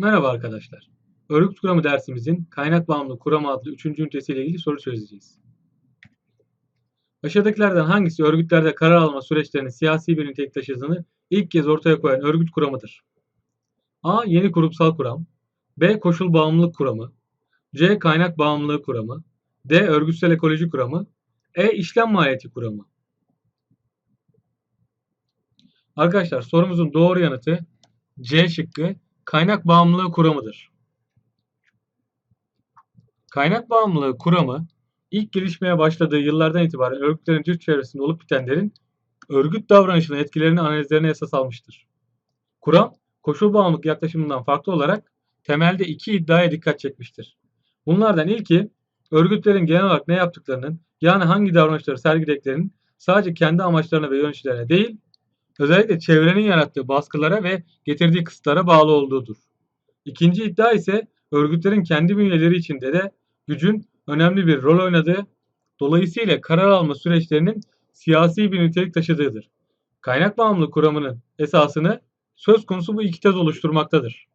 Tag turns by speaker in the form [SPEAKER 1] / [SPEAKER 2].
[SPEAKER 1] Merhaba arkadaşlar. Örgüt kuramı dersimizin kaynak bağımlı kuramı adlı 3. ünitesiyle ilgili soru çözeceğiz. Aşağıdakilerden hangisi örgütlerde karar alma süreçlerinin siyasi bir nitelik taşıdığını ilk kez ortaya koyan örgüt kuramıdır? A. Yeni kurumsal kuram B. Koşul bağımlılık kuramı C. Kaynak bağımlılığı kuramı D. Örgütsel ekoloji kuramı E. İşlem maliyeti kuramı Arkadaşlar sorumuzun doğru yanıtı C şıkkı kaynak bağımlılığı kuramıdır. Kaynak bağımlılığı kuramı ilk gelişmeye başladığı yıllardan itibaren örgütlerin Türk çevresinde olup bitenlerin örgüt davranışının etkilerini analizlerine esas almıştır. Kuram, koşul bağımlılık yaklaşımından farklı olarak temelde iki iddiaya dikkat çekmiştir. Bunlardan ilki, örgütlerin genel olarak ne yaptıklarının, yani hangi davranışları sergilediklerinin sadece kendi amaçlarına ve yöneticilerine değil, özellikle çevrenin yarattığı baskılara ve getirdiği kısıtlara bağlı olduğudur. İkinci iddia ise örgütlerin kendi bünyeleri içinde de gücün önemli bir rol oynadığı, dolayısıyla karar alma süreçlerinin siyasi bir nitelik taşıdığıdır. Kaynak bağımlılık kuramının esasını söz konusu bu iki tez oluşturmaktadır.